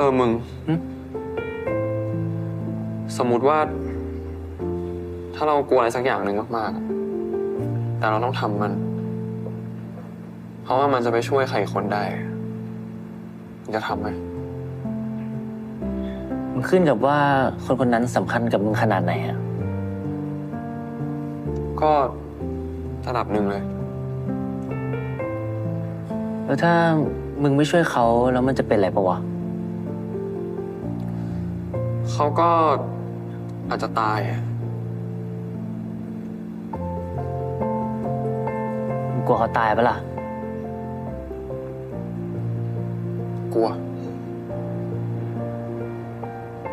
ออมึงหึสมมุติว่า ถ้าเรากลัวอะไรสักอย่างหนึ่งมากๆอะแต่เราต้องทำมัน เพราะว่ามันจะไปช่วยใครคนได้มึงจะทำไหมมันขึ้นกับว่าคนคนนั้นสำคัญกับมึงขนาดไหนอะก็ระดับหนึ่งเลย แล้วถ้ามึงไม่ช่วยเขาแล้วมันจะเป็นอะไรปะวะ เขาก็อาจจะตายอะมึงกลัวเขาตายปะล่ะ กลัว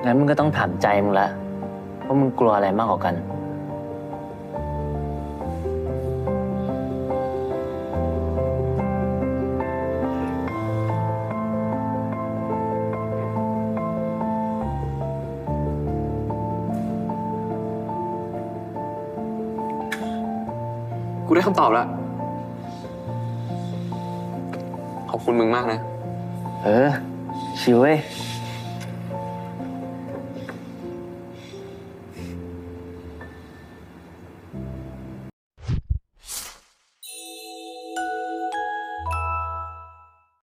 งั้นมึงก็ต้องถามใจมึงละว่ามึงกลัวอะไรมากกว่ากัน กูได้คำตอบแล้ว ขอบคุณมึงมากนะ เออ ชิวเว้ย